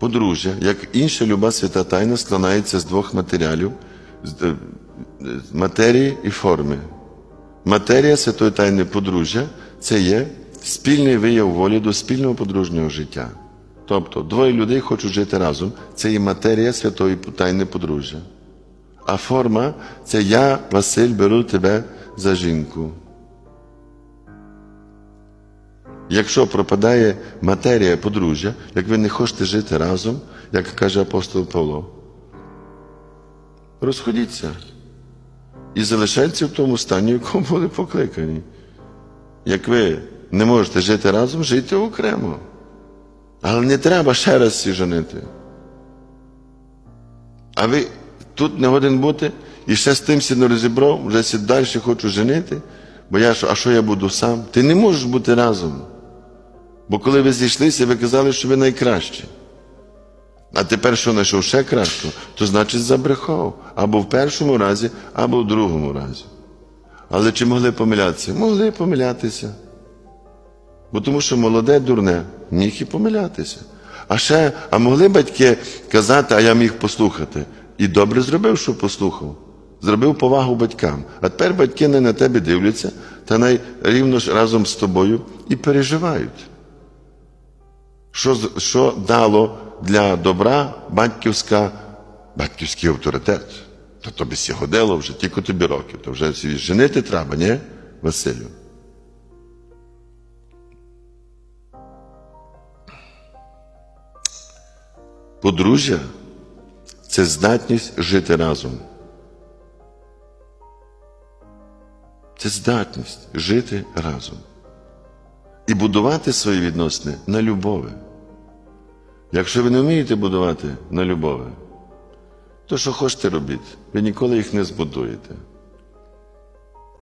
Подружжя, як інша люба свята тайна, складається з двох матеріалів з е, матерії і форми. Матерія святої тайни подружжя це є спільний вияв волі до спільного подружнього життя. Тобто двоє людей хочуть жити разом, це є матерія святої тайни подружжя. А форма це я, Василь, беру тебе за жінку. Якщо пропадає матерія подружжя, як ви не хочете жити разом, як каже апостол Павло, розходіться і залишайтеся в тому стані, в якому були покликані. Як ви не можете жити разом, жийте окремо. Але не треба ще раз всі женити. А ви тут не годен бути і ще з тим сі не розібрав, вже сі далі хочу женити, бо я що, а що я буду сам? Ти не можеш бути разом. Бо коли ви зійшлися, ви казали, що ви найкращі. А тепер, що знайшов ще кращого, то значить забрехав або в першому разі, або в другому разі. Але чи могли помилятися? Могли помилятися. Бо тому що молоде дурне міг і помилятися. А ще, а могли батьки казати, а я міг послухати. І добре зробив, що послухав. Зробив повагу батькам. А тепер батьки не на тебе дивляться, та най рівно ж разом з тобою і переживають. Що, що дало для добра батьківська, батьківський авторитет? То тобі сі годило вже, тільки тобі років, то вже женити треба, ні, Василю? Подружжя це здатність жити разом. Це здатність жити разом і будувати свої відносини на любові. Якщо ви не вмієте будувати на любові, то що хочете робіть, ви ніколи їх не збудуєте.